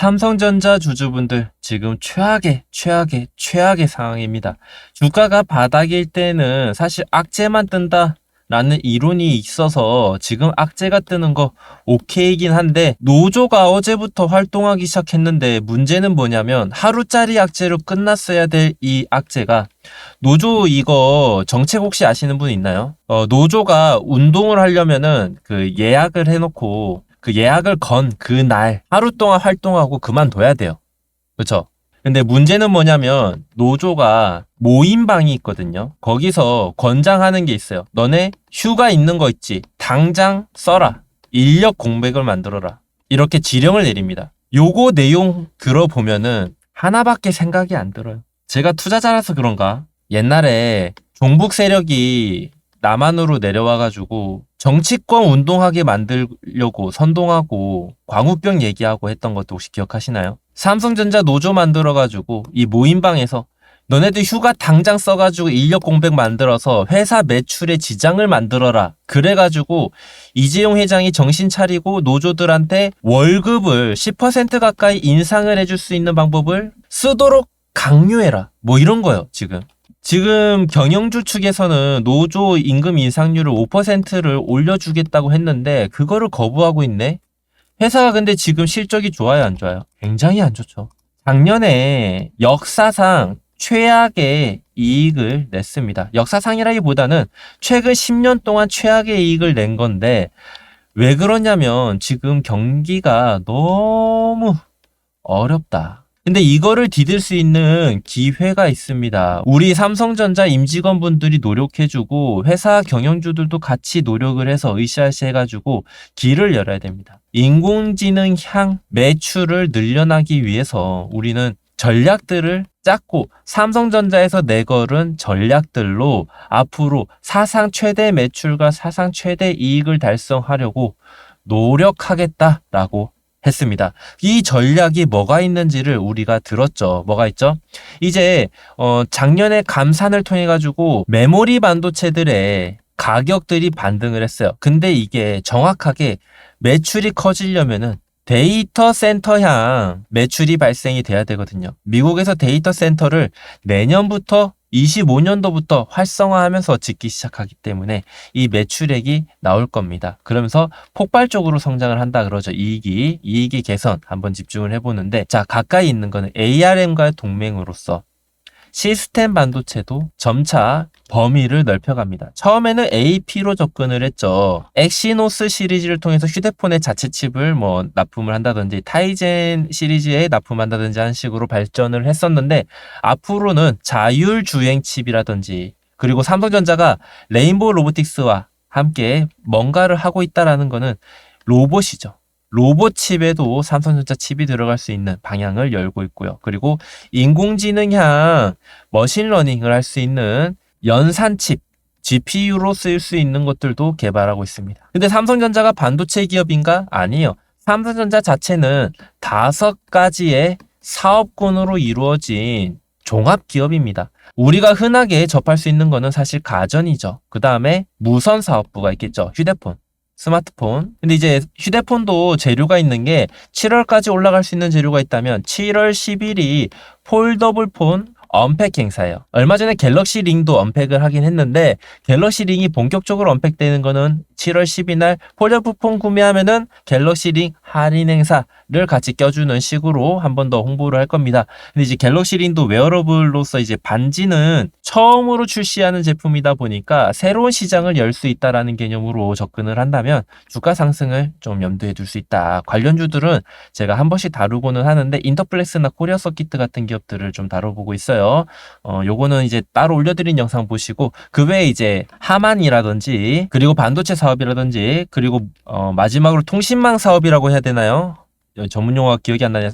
삼성전자 주주분들 지금 최악의 최악의 최악의 상황입니다. 주가가 바닥일 때는 사실 악재만 뜬다. 라는 이론이 있어서 지금 악재가 뜨는 거 오케이긴 한데 노조가 어제부터 활동하기 시작했는데 문제는 뭐냐면 하루짜리 악재로 끝났어야 될 이 악재가 노조 이거 정책 혹시 아시는 분 있나요? 어, 노조가 운동을 하려면은 그 예약을 해놓고 그 예약을 건 그날 하루 동안 활동하고 그만둬야 돼요. 그렇죠? 근데 문제는 뭐냐면 노조가 모임방이 있거든요. 거기서 권장하는 게 있어요. 너네 휴가 있는 거 있지? 당장 써라. 인력 공백을 만들어라. 이렇게 지령을 내립니다. 요거 내용 들어보면은 하나밖에 생각이 안 들어요. 제가 투자자라서 그런가? 옛날에 종북 세력이 남한으로 내려와가지고 정치권 운동하게 만들려고 선동하고 광우병 얘기하고 했던 것도 혹시 기억하시나요? 삼성전자 노조 만들어가지고 이 모임방에서 너네들 휴가 당장 써가지고 인력 공백 만들어서 회사 매출에 지장을 만들어라. 그래가지고 이재용 회장이 정신 차리고 노조들한테 월급을 10% 가까이 인상을 해줄 수 있는 방법을 쓰도록 강요해라. 뭐 이런 거요, 지금. 지금 경영주 측에서는 노조 임금 인상률을 5%를 올려주겠다고 했는데 그거를 거부하고 있네. 회사가 근데 지금 실적이 좋아요, 안 좋아요? 굉장히 안 좋죠. 작년에 역사상 최악의 이익을 냈습니다. 역사상이라기보다는 최근 10년 동안 최악의 이익을 낸 건데 왜 그러냐면 지금 경기가 너무 어렵다. 근데 이거를 디딜 수 있는 기회가 있습니다. 우리 삼성전자 임직원분들이 노력해주고 회사 경영주들도 같이 노력을 해서 으쌰으쌰 해가지고 길을 열어야 됩니다. 인공지능 향 매출을 늘려나기 위해서 우리는 전략들을 짰고 삼성전자에서 내걸은 전략들로 앞으로 사상 최대 매출과 사상 최대 이익을 달성하려고 노력하겠다라고 했습니다. 이 전략이 뭐가 있는지를 우리가 들었죠. 뭐가 있죠? 이제 어 작년에 감산을 통해 가지고 메모리 반도체들의 가격들이 반등을 했어요. 근데 이게 정확하게 매출이 커지려면은 데이터 센터향 매출이 발생이 돼야 되거든요. 미국에서 데이터 센터를 내년부터 25년도부터 활성화하면서 짓기 시작하기 때문에 이 매출액이 나올 겁니다. 그러면서 폭발적으로 성장을 한다 그러죠. 이익이 이익이 개선 한번 집중을 해보는데 자 가까이 있는 거는 ARM과의 동맹으로서 시스템 반도체도 점차 범위를 넓혀갑니다. 처음에는 AP로 접근을 했죠. 엑시노스 시리즈를 통해서 휴대폰의 자체 칩을 뭐 납품을 한다든지 타이젠 시리즈에 납품한다든지 하는 식으로 발전을 했었는데 앞으로는 자율 주행 칩이라든지 그리고 삼성전자가 레인보우 로보틱스와 함께 뭔가를 하고 있다라는 거는 로봇이죠. 로봇 칩에도 삼성전자 칩이 들어갈 수 있는 방향을 열고 있고요. 그리고 인공지능향 머신러닝을 할 수 있는 연산 칩 GPU로 쓰일 수 있는 것들도 개발하고 있습니다. 근데 삼성전자가 반도체 기업인가? 아니에요. 삼성전자 자체는 다섯 가지의 사업군으로 이루어진 종합 기업입니다. 우리가 흔하게 접할 수 있는 거는 사실 가전이죠. 그 다음에 무선 사업부가 있겠죠. 휴대폰. 스마트폰. 근데 이제 휴대폰도 재료가 있는 게 7월까지 올라갈 수 있는 재료가 있다면 7월 10일이 폴더블 폰 언팩 행사예요. 얼마 전에 갤럭시 링도 언팩을 하긴 했는데 갤럭시 링이 본격적으로 언팩되는 거는 7월 10일 날 폴더블 폰 구매하면은 갤럭시 링 할인 행사를 같이 껴주는 식으로 한 번 더 홍보를 할 겁니다. 근데 이제 갤럭시 링도 웨어러블로서 이제 반지는 처음으로 출시하는 제품이다 보니까 새로운 시장을 열 수 있다라는 개념으로 접근을 한다면 주가 상승을 좀 염두에 둘 수 있다. 관련주들은 제가 한 번씩 다루고는 하는데 인터플렉스나 코리아 서키트 같은 기업들을 좀 다뤄보고 있어요. 어, 요거는 이제 따로 올려드린 영상 보시고 그 외에 이제 하만이라든지 그리고 반도체 사업이라든지 그리고 어, 마지막으로 통신망 사업이라고 해야 되나요? 전문 용어가 기억이 안 나냐.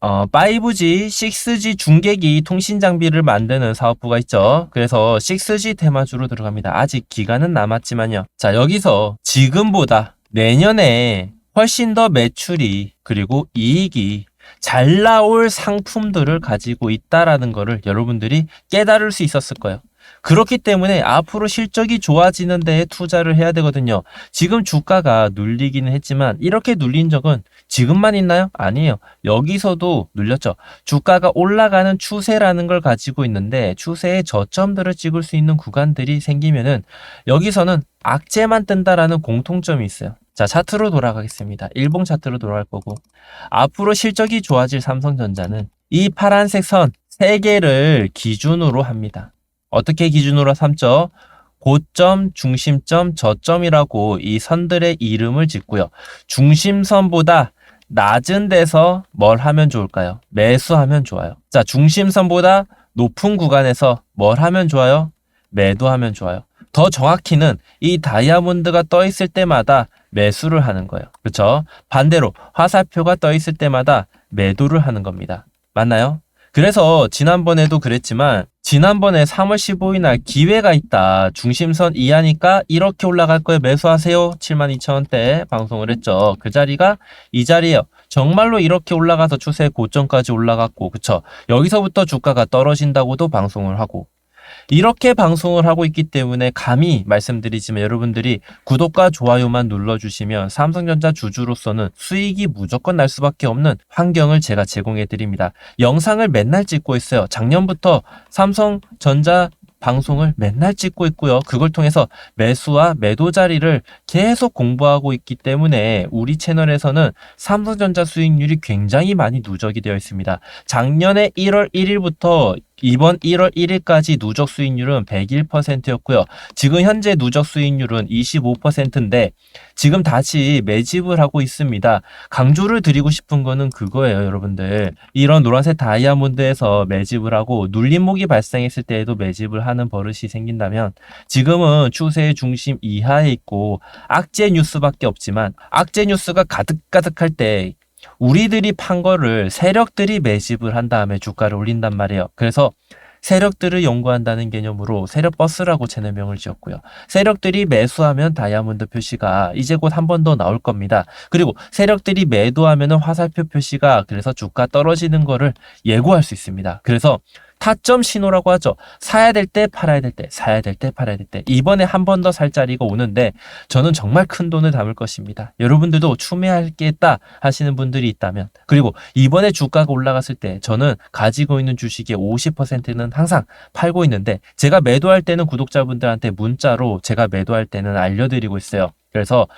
어, 5G, 6G 중계기 통신 장비를 만드는 사업부가 있죠. 그래서 6G 테마주로 들어갑니다. 아직 기간은 남았지만요. 자, 여기서 지금보다 내년에 훨씬 더 매출이 그리고 이익이 잘 나올 상품들을 가지고 있다라는 거를 여러분들이 깨달을 수 있었을 거예요. 그렇기 때문에 앞으로 실적이 좋아지는 데에 투자를 해야 되거든요. 지금 주가가 눌리기는 했지만 이렇게 눌린 적은 지금만 있나요? 아니에요. 여기서도 눌렸죠. 주가가 올라가는 추세라는 걸 가지고 있는데 추세의 저점들을 찍을 수 있는 구간들이 생기면은 여기서는 악재만 뜬다라는 공통점이 있어요. 자, 차트로 돌아가겠습니다. 일봉 차트로 돌아갈 거고 앞으로 실적이 좋아질 삼성전자는 이 파란색 선 3개를 기준으로 합니다. 어떻게 기준으로 삼죠? 고점, 중심점, 저점이라고 이 선들의 이름을 짓고요. 중심선보다 낮은 데서 뭘 하면 좋을까요? 매수하면 좋아요. 자, 중심선보다 높은 구간에서 뭘 하면 좋아요? 매도하면 좋아요. 더 정확히는 이 다이아몬드가 떠 있을 때마다 매수를 하는 거예요. 그렇죠? 반대로 화살표가 떠 있을 때마다 매도를 하는 겁니다. 맞나요? 그래서 지난번에도 그랬지만 지난번에 3월 15일 날 기회가 있다. 중심선 이하니까 이렇게 올라갈 거에 매수하세요. 72,000원대 방송을 했죠. 그 자리가 이 자리예요. 정말로 이렇게 올라가서 추세 고점까지 올라갔고 그쵸? 여기서부터 주가가 떨어진다고도 방송을 하고 이렇게 방송을 하고 있기 때문에 감히 말씀드리지만 여러분들이 구독과 좋아요만 눌러주시면 삼성전자 주주로서는 수익이 무조건 날 수밖에 없는 환경을 제가 제공해 드립니다. 영상을 맨날 찍고 있어요. 작년부터 삼성전자 방송을 맨날 찍고 있고요. 그걸 통해서 매수와 매도 자리를 계속 공부하고 있기 때문에 우리 채널에서는 삼성전자 수익률이 굉장히 많이 누적이 되어 있습니다. 작년에 1월 1일부터 이번 1월 1일까지 누적 수익률은 101%였고요. 지금 현재 누적 수익률은 25%인데 지금 다시 매집을 하고 있습니다. 강조를 드리고 싶은 거는 그거예요, 여러분들. 이런 노란색 다이아몬드에서 매집을 하고 눌림목이 발생했을 때에도 매집을 하는 버릇이 생긴다면 지금은 추세의 중심 이하에 있고 악재 뉴스밖에 없지만 악재 뉴스가 가득가득할 때 우리들이 판 거를 세력들이 매집을 한 다음에 주가를 올린단 말이에요. 그래서 세력들을 연구한다는 개념으로 세력버스라고 채널명을 지었고요. 세력들이 매수하면 다이아몬드 표시가 이제 곧 한 번 더 나올 겁니다. 그리고 세력들이 매도하면 화살표 표시가 그래서 주가 떨어지는 거를 예고할 수 있습니다. 그래서 타점 신호라고 하죠. 사야 될 때 팔아야 될 때, 사야 될 때 팔아야 될 때. 이번에 한 번 더 살 자리가 오는데 저는 정말 큰 돈을 담을 것입니다. 여러분들도 추매하겠다 하시는 분들이 있다면 그리고 이번에 주가가 올라갔을 때 저는 가지고 있는 주식의 50%는 항상 팔고 있는데 제가 매도할 때는 구독자분들한테 문자로 제가 매도할 때는 알려드리고 있어요. 그래서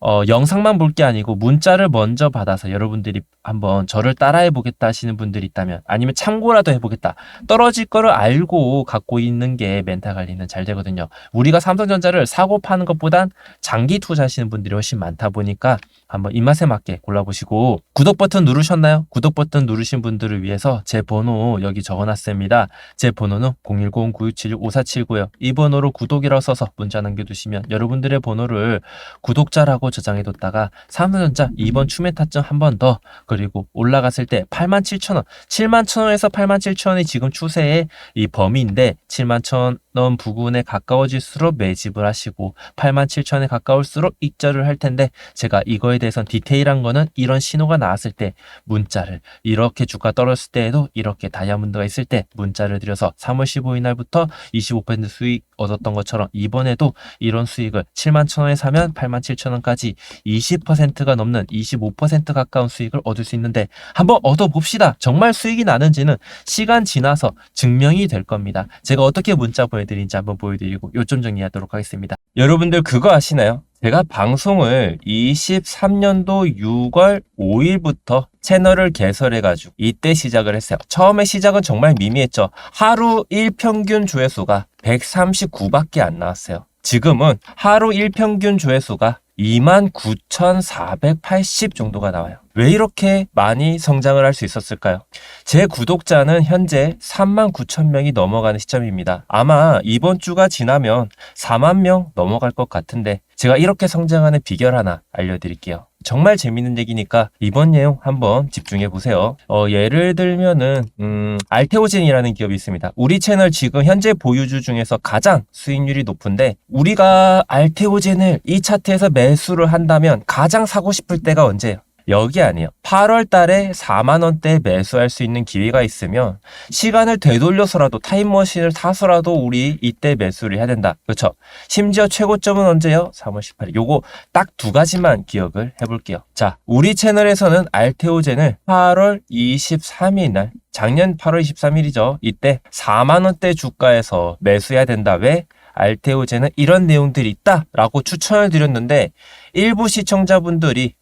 어, 영상만 볼 게 아니고 문자를 먼저 받아서 여러분들이 한번 저를 따라해 보겠다 하시는 분들이 있다면 아니면 참고라도 해보겠다 떨어질 거를 알고 갖고 있는 게 멘탈 관리는 잘 되거든요. 우리가 삼성전자를 사고 파는 것보단 장기 투자하시는 분들이 훨씬 많다 보니까 한번 입맛에 맞게 골라보시고 구독 버튼 누르셨나요? 구독 버튼 누르신 분들을 위해서 제 번호 여기 적어놨습니다. 제 번호는 010-9676-5479요. 이 번호로 구독이라고 써서 문자 남겨두시면 여러분들의 번호를 구독자라고 저장해뒀다가 삼성전자 이번 추매 타점 한 번 더 그리고 올라갔을 때 87,000원 71,000원에서 87,000원이 지금 추세의 이 범위인데 71,000원 부근에 가까워질수록 매집을 하시고 87,000원에 가까울수록 익절을 할 텐데 제가 이거에 대해선 디테일한 거는 이런 신호가 나왔을 때 문자를 이렇게 주가 떨어졌을 때에도 이렇게 다이아몬드가 있을 때 문자를 드려서 3월 15일 날부터 25% 수익 얻었던 것처럼 이번에도 이런 수익을 7만 천 원에 사면 8만 7천 원까지 20%가 넘는 25% 가까운 수익을 얻을 수 있는데 한번 얻어봅시다. 정말 수익이 나는지는 시간 지나서 증명이 될 겁니다. 제가 어떻게 문자 보여드린지 한번 보여드리고 요점 정리하도록 하겠습니다. 여러분들 그거 아시나요? 제가 방송을 23년도 6월 5일부터 채널을 개설해가지고 이때 시작을 했어요. 처음에 시작은 정말 미미했죠. 하루 1평균 조회수가 139밖에 안 나왔어요. 지금은 하루 1평균 조회수가 29,480 정도가 나와요. 왜 이렇게 많이 성장을 할 수 있었을까요? 제 구독자는 현재 3만 9천 명이 넘어가는 시점입니다. 아마 이번 주가 지나면 4만 명 넘어갈 것 같은데 제가 이렇게 성장하는 비결 하나 알려드릴게요. 정말 재밌는 얘기니까 이번 내용 한번 집중해 보세요. 어, 예를 들면은 음, 알테오젠이라는 기업이 있습니다. 우리 채널 지금 현재 보유주 중에서 가장 수익률이 높은데 우리가 알테오젠을 이 차트에서 매수를 한다면 가장 사고 싶을 때가 언제예요? 여기 아니에요. 8월 달에 4만 원대 매수할 수 있는 기회가 있으면 시간을 되돌려서라도 타임머신을 타서라도 우리 이때 매수를 해야 된다. 그렇죠? 심지어 최고점은 언제요? 3월 18일. 요거 딱 두 가지만 기억을 해 볼게요. 자, 우리 채널에서는 알테오젠을 8월 23일 날 작년 8월 23일이죠. 이때 4만 원대 주가에서 매수해야 된다. 왜? 알테오젠은 이런 내용들이 있다라고 추천을 드렸는데 일부 시청자분들이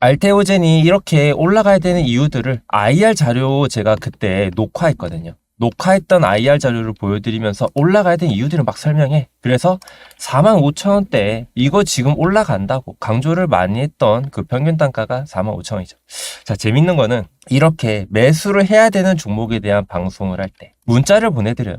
알테오젠이 이렇게 올라가야 되는 이유들을 IR 자료 제가 그때 녹화했거든요. 녹화했던 IR 자료를 보여드리면서 올라가야 되는 이유들을 막 설명해. 그래서 4만 5천 원대 이거 지금 올라간다고 강조를 많이 했던 그 평균 단가가 4만 5천 원이죠. 자 재밌는 거는 이렇게 매수를 해야 되는 종목에 대한 방송을 할 때 문자를 보내드려요.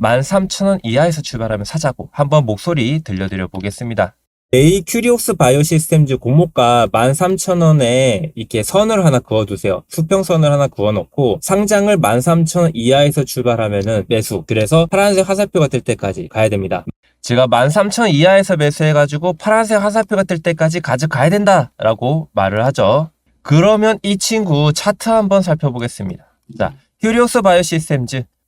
13,000원 이하에서 출발하면 사자고 한번 목소리 들려드려 보겠습니다. A 큐리옥스 바이오 시스템즈 공모가 13,000원에 이렇게 선을 하나 그어두세요. 수평선을 하나 그어놓고 상장을 13,000원 이하에서 출발하면은 매수. 그래서 파란색 화살표가 뜰 때까지 가야 됩니다. 제가 13,000원 이하에서 매수해가지고 파란색 화살표가 뜰 때까지 가져가야 된다라고 말을 하죠. 그러면 이 친구 차트 한번 살펴보겠습니다. 자, 큐리옥스 바이오 시스템즈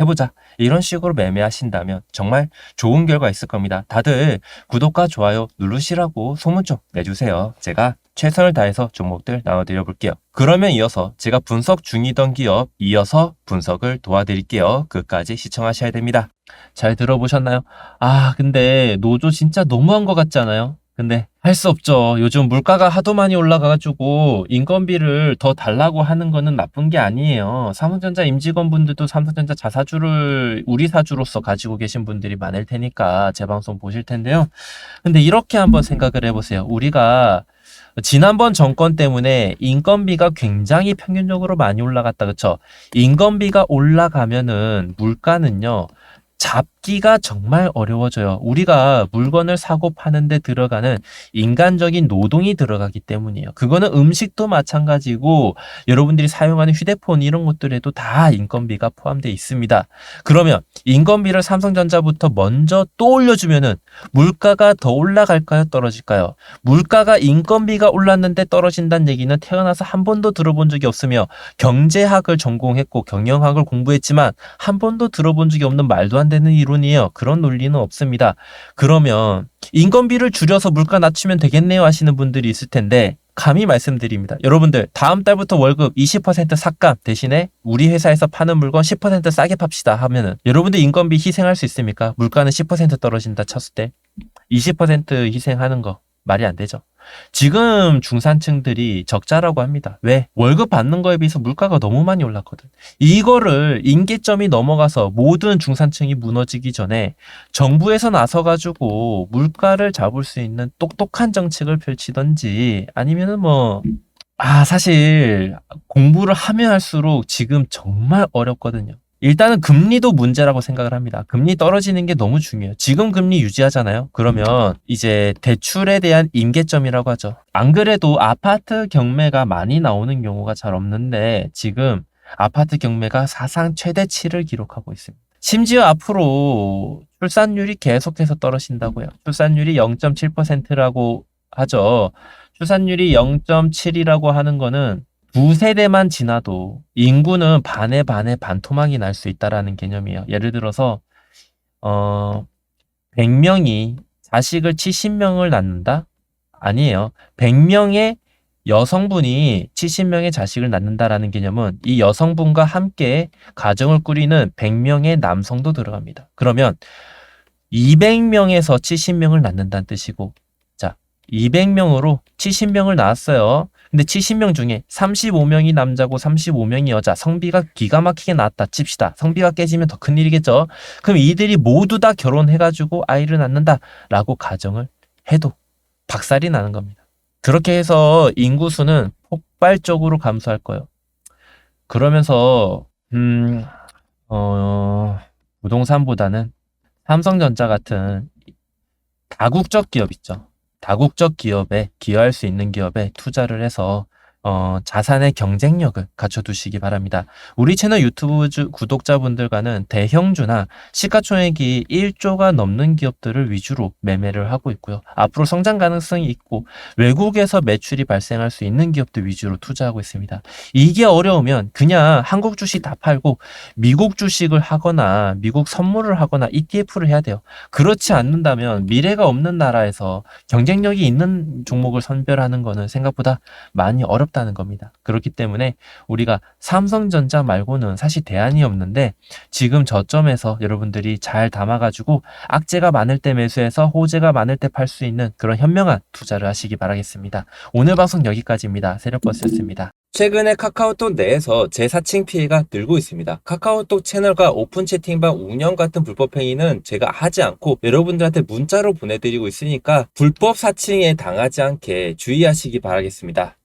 해보자. 이런 식으로 매매하신다면 정말 좋은 결과 있을 겁니다. 다들 구독과 좋아요 누르시라고 소문 좀 내주세요. 제가 최선을 다해서 종목들 나눠드려 볼게요. 그러면 이어서 제가 분석 중이던 기업 이어서 분석을 도와드릴게요. 끝까지 시청하셔야 됩니다. 잘 들어보셨나요? 아, 근데 노조 진짜 너무한 것 같지 않아요? 근데 할 수 없죠. 요즘 물가가 하도 많이 올라가가지고 인건비를 더 달라고 하는 거는 나쁜 게 아니에요. 삼성전자 임직원분들도 삼성전자 자사주를 우리 사주로서 가지고 계신 분들이 많을 테니까 제 방송 보실 텐데요. 근데 이렇게 한번 생각을 해보세요. 우리가 지난번 정권 때문에 인건비가 굉장히 평균적으로 많이 올라갔다. 그쵸? 인건비가 올라가면은 물가는요. 잡기가 정말 어려워져요. 우리가 물건을 사고 파는데 들어가는 인간적인 노동이 들어가기 때문이에요. 그거는 음식도 마찬가지고 여러분들이 사용하는 휴대폰 이런 것들에도 다 인건비가 포함되어 있습니다. 그러면 인건비를 삼성전자부터 먼저 또 올려주면은 물가가 더 올라갈까요? 떨어질까요? 물가가 인건비가 올랐는데 떨어진다는 얘기는 태어나서 한 번도 들어본 적이 없으며 경제학을 전공했고 경영학을 공부했지만 한 번도 들어본 적이 없는 말도 안 되는 이론이에요. 그런 논리는 없습니다. 그러면 인건비를 줄여서 물가 낮추면 되겠네요 하시는 분들이 있을 텐데 감히 말씀드립니다. 여러분들 다음 달부터 월급 20% 삭감 대신에 우리 회사에서 파는 물건 10% 싸게 팝시다 하면은 여러분들 인건비 희생할 수 있습니까? 물가는 10% 떨어진다 쳤을 때 20% 희생하는 거 말이 안 되죠. 지금 중산층들이 적자라고 합니다. 왜? 월급 받는 거에 비해서 물가가 너무 많이 올랐거든. 이거를 임계점이 넘어가서 모든 중산층이 무너지기 전에 정부에서 나서가지고 물가를 잡을 수 있는 똑똑한 정책을 펼치던지 아니면은 뭐, 아, 사실 공부를 하면 할수록 지금 정말 어렵거든요. 일단은 금리도 문제라고 생각을 합니다. 금리 떨어지는 게 너무 중요해요. 지금 금리 유지하잖아요. 그러면 이제 대출에 대한 임계점이라고 하죠. 안 그래도 아파트 경매가 많이 나오는 경우가 잘 없는데 지금 아파트 경매가 사상 최대치를 기록하고 있습니다. 심지어 앞으로 출산율이 계속해서 떨어진다고요. 출산율이 0.7%라고 하죠. 출산율이 0.7이라고 하는 거는 두 세대만 지나도 인구는 반에 반에 반토막이 날 수 있다라는 개념이에요. 예를 들어서 어 100명이 자식을 70명을 낳는다? 아니에요. 100명의 여성분이 70명의 자식을 낳는다라는 개념은 이 여성분과 함께 가정을 꾸리는 100명의 남성도 들어갑니다. 그러면 200명에서 70명을 낳는다는 뜻이고 자, 200명으로 70명을 낳았어요. 근데 70명 중에 35명이 남자고 35명이 여자, 성비가 기가 막히게 나왔다 칩시다. 성비가 깨지면 더 큰일이겠죠. 그럼 이들이 모두 다 결혼해가지고 아이를 낳는다라고 가정을 해도 박살이 나는 겁니다. 그렇게 해서 인구수는 폭발적으로 감소할 거예요. 그러면서 음, 어, 부동산보다는 삼성전자 같은 다국적 기업 있죠. 다국적 기업에 기여할 수 있는 기업에 투자를 해서 어, 자산의 경쟁력을 갖춰두시기 바랍니다. 우리 채널 유튜브 주, 구독자분들과는 대형주나 시가총액이 1조가 넘는 기업들을 위주로 매매를 하고 있고요. 앞으로 성장 가능성이 있고 외국에서 매출이 발생할 수 있는 기업들 위주로 투자하고 있습니다. 이게 어려우면 그냥 한국 주식 다 팔고 미국 주식을 하거나 미국 선물을 하거나 ETF를 해야 돼요. 그렇지 않는다면 미래가 없는 나라에서 경쟁력이 있는 종목을 선별하는 거는 생각보다 많이 어렵 어렵다는 겁니다. 그렇기 때문에 우리가 삼성전자 말고는 사실 대안이 없는데 지금 저점에서 여러분들이 잘 담아가지고 악재가 많을 때 매수해서 호재가 많을 때 팔 수 있는 그런 현명한 투자를 하시기 바라겠습니다. 오늘 방송 여기까지입니다. 세력버스였습니다. 최근에 카카오톡 내에서 재사칭 피해가 늘고 있습니다. 카카오톡 채널과 오픈 채팅방 운영 같은 불법 행위는 제가 하지 않고 여러분들한테 문자로 보내드리고 있으니까 불법 사칭에 당하지 않게 주의하시기 바라겠습니다.